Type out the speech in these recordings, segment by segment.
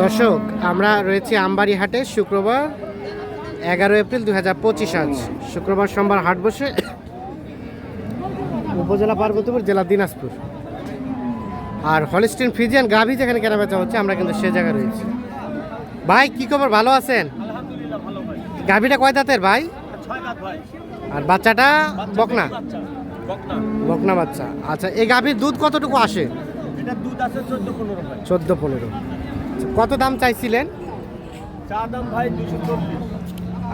দর্শক আমরা রয়েছি আমবাড়ি হাটে শুক্রবার এগারো এপ্রিল দু হাজার পঁচিশ আজ। শুক্রবার সোমবার হাট বসে উপজেলা পার্বতীপুর জেলা দিনাজপুর। আর হলিস্টিন ফ্রিজিয়ান গাভি যেখানে কেনা বেচা হচ্ছে আমরা কিন্তু সে জায়গায় রয়েছি। ভাই কি খবর? ভালো আছেন? গাভিটা কয় দাঁতের ভাই? আর বাচ্চাটা বকনা? বকনা। বাচ্চা। আচ্ছা এই গাভির দুধ কতটুকু আসে? চোদ্দ পনেরো। কত দাম চাইছিলেন? চা দাম ভাই দুশো চল্লিশ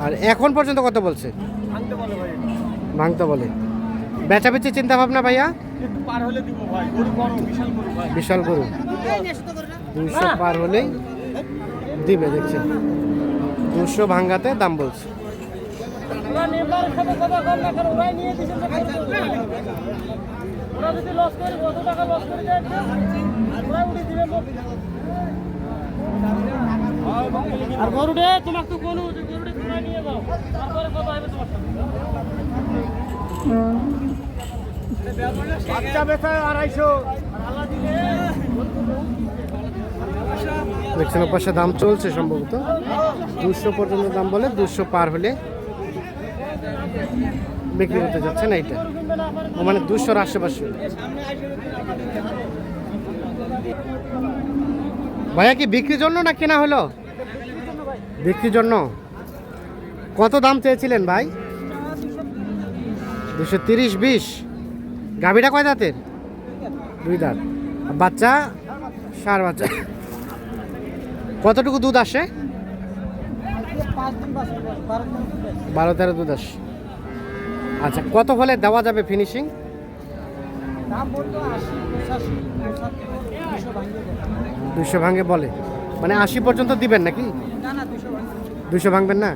আর এখন পর্যন্ত কত বলছে? ভাঙতে বলো বলে। বেচাবেচি চিন্তা ভাবনা ভাইয়া? একটু পার হলে দিব ভাই। গরু বড় বিশাল গরু ভাই। বিশাল গরু। দুইশো পার হলেই দিবে দেখছেন। দুশো ভাঙ্গাতে দাম বলছে। ওরা যদি লস করে কত টাকা লস করে যায় দিবে। আর গরুডে তোমার তো গরুডে তোমরা নিয়ে যাও। তারপরে কথা হবে তোমার বাচ্চা বেচা আড়াইশো। আল্লাহ দিলে দেখছেন পাশে দাম চলছে সম্ভবত। দুশো পর্যন্ত দাম বলে দুশো পার হলে বিক্রি করতে যাচ্ছেন এইটা। ও মানে দুশোর আশেপাশে। ভাইয়া কি বিক্রির জন্য না কেনা হলো? বিক্রির জন্য? কত দাম চেয়েছিলেন ভাই? দুশো তিরিশ বিশ। গাভিটা কয় দাঁতের? দুই দাঁত। বাচ্চা? সার বাচ্চা। কতটুকু দুধ আসে? বারো তেরো দুধ আসে। আচ্ছা কত হলে দেওয়া যাবে ফিনিশিং দুশো ভাঙে বলে। মানে আশি পর্যন্ত দিবেন নাকি? দুশো ভাঙবেন না?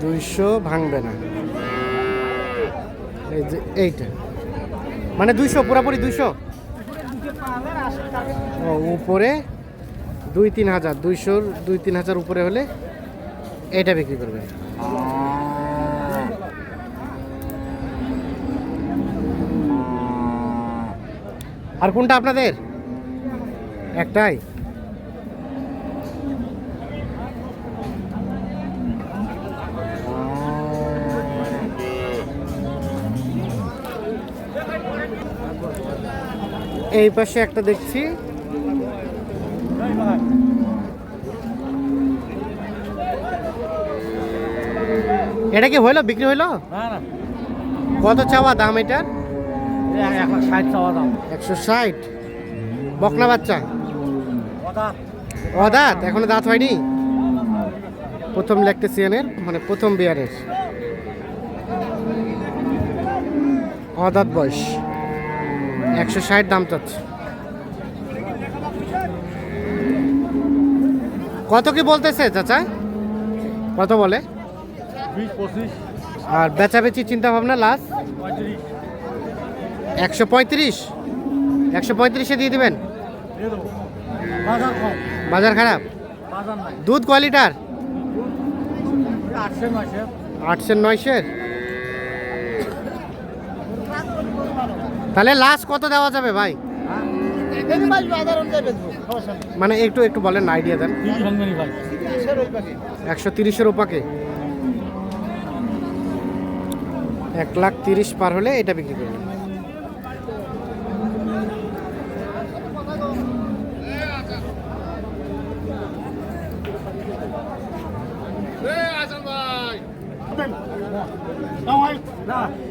দুইশো ভাঙবে না। এই যে এইটা। মানে দুইশো, পুরাপুরি দুইশো? ও, উপরে দুই তিন হাজার। দুইশোর দুই তিন হাজার উপরে হলে এটা বিক্রি করবেন। আর কোনটা আপনাদের? একটাই? এই পাশে একটা দেখছি। এটা কি হইল? বিক্রি হইল? কত চাওয়া দাম এটার? একশো ষাট বকনা বাচ্চা? অদাঁত এখনও দাঁত হয়নি? প্রথম ল্যাকটেসিয়ানের মানে প্রথম বিয়ারের। অদাত বয়স। একশো ষাট দাম চাচ্ছে। কত কি বলতেছে চাচা? কত বলে? আর বেচাবেচি চিন্তা ভাবনা লাস্ট একশো পঁয়ত্রিশ? একশো পঁয়ত্রিশে দিয়ে দিবেন? বাজার খারাপ? দুধ কোয়ালিটার? আটশো নয়শের? তাহলে লাস্ট কত দেওয়া যাবে ভাই? মানে একটু একটু বলেন আইডিয়া দেন। ভাই একশো তিরিশের ওপাকে। এক লাখ তিরিশ পার হলে এটা বিক্রি করবেন। ষোলো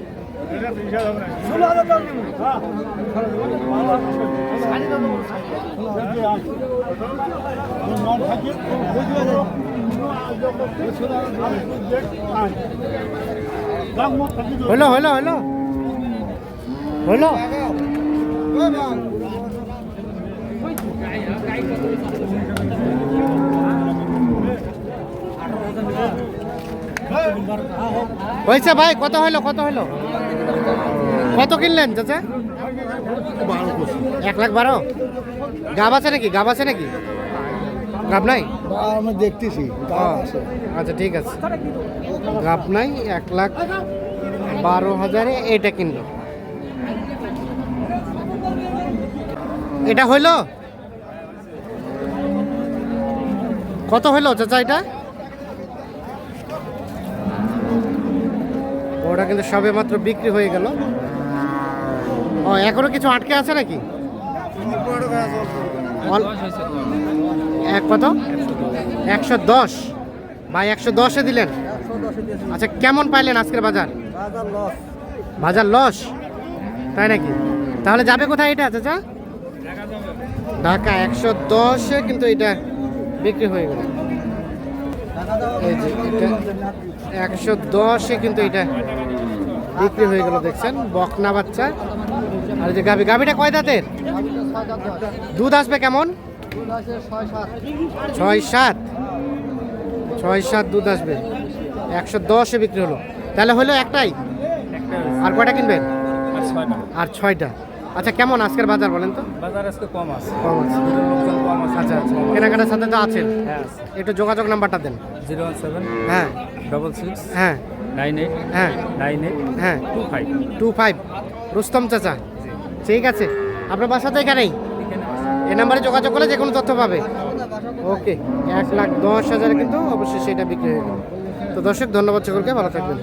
হলো হলো হলো হলো হয়েছে ভাই কত হলো কত হলো কত কিনলেন চাচা? এক লাখ বারো? গাব আছে নাকি? গাব আছে নাকি? গাব নাই? আমি দেখতেছি আচ্ছা ঠিক আছে। গাব নাই এক লাখ বারো হাজারে এটা কিনলো। এটা হইল? কত হইল চাচা এটা? ওটা কিন্তু সবে মাত্র বিক্রি হয়ে গেল। এখনও কিছু আটকে আছে নাকি? এক কত? একশো দশ। ভাই, একশো দশে দিলেন। আচ্ছা কেমন পাইলেন আজকের বাজার? বাজার লস। তাই নাকি? তাহলে যাবে কোথায় এটা, চাচা? ঢাকা, একশো দশে কিন্তু এটা বিক্রি হয়ে গেল। একশো দশে কিন্তু এটা বিক্রি হয়ে গেল, দেখছেন? বকনা বাচ্চা। আর যে গাভি গাভিটা কয় দাঁতের? দুধ আসবে কেমন? ছয় সাত। ছয় সাত দুধ আসবে। একশো দশে বিক্রি হলো। তাহলে হলো একটাই? আর কয়টা কিনবেন? আর ছয়টা। আচ্ছা কেমন আজকের বাজার বলেন তো? বাজার আজকে কম আছে। কম আছে। কম আছে আচ্ছা আচ্ছা। কেনাকাটার সাথে তো আছেন। হ্যাঁ একটু যোগাযোগ নাম্বারটা দেন। জিরো ওয়ান সেভেন হ্যাঁ। ডবল সিক্স হ্যাঁ। নাইন এইট হ্যাঁ। নাইন এইট হ্যাঁ। Two five. Two five. Rustam চাচা। ঠিক আছে। আপনার বাসা তো এখানেই? এ নাম্বারে যোগাযোগ করলে যে কোনো তথ্য পাবে। ওকে, এক লাখ দশ হাজারে কিন্তু অবশ্যই সেটা বিক্রি হয়ে গেল তো দর্শক, ধন্যবাদ সকলকে, ভালো থাকবেন।